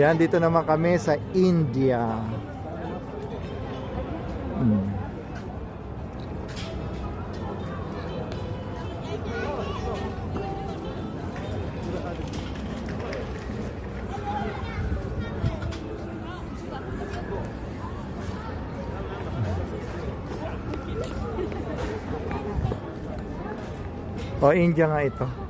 Yan, dito naman kami sa India. Hmm. O, India nga ito.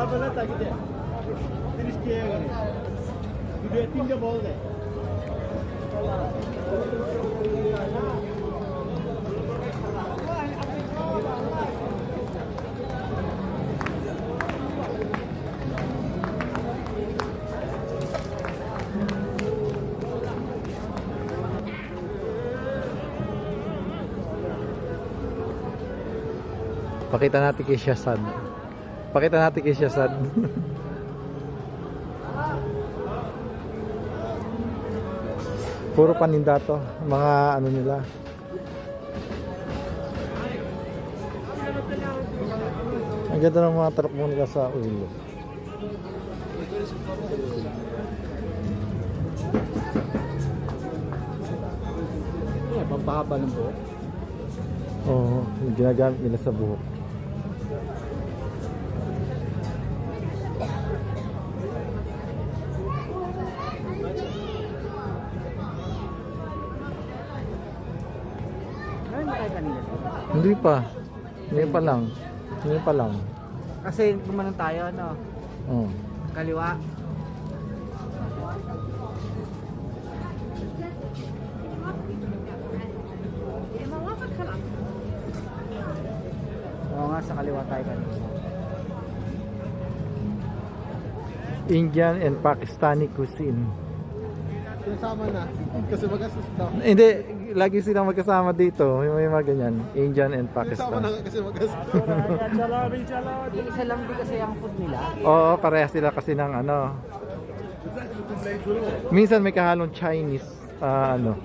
na, India. Wala nang tagi-tagi. তিনটে বল দেয় Pakita natin kay Shazad. Pakita natin kay Shazad. Puro paninda to. Mga ano nila. Ang ganda ng mga truck mo nila sa ulo. Yeah, pampahaba ng buhok. Oo, ginagamit nila sa buhok. Tayo kanina. Hindi pa. Ngayon pa lang. Ngayon pa lang. Kasi gumanon tayo, ano, Oo. kaliwa. Oo nga, sa kaliwa tayo kanina. Indian and Pakistani cuisine. Sinasama na. Kasi mag-assist na. Hindi, lagi silang magkasama dito. May, may mga ganyan. Indian and Pakistan. Sama na nga kasi magkasama. Isa lang din kasi ang food nila. Oo, parehas sila kasi ng ano. Minsan may kahalong Chinese ah, ano.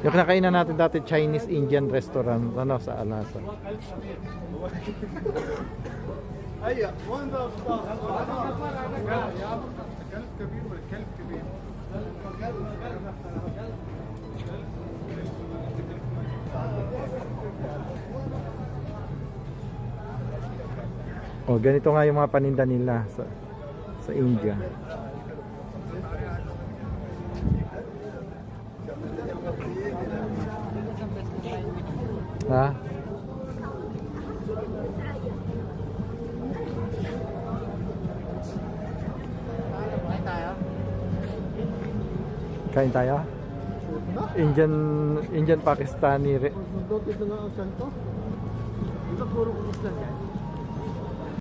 Yung kinakainan natin dati Chinese Indian restaurant ano sa Alasa. Ayya, ah, one of the Oh, ganito nga yung mga paninda nila sa, sa India. Ha? Kain tayo? Indian Indian Pakistani ito nga ang santo. Ito puro kukus lang yan.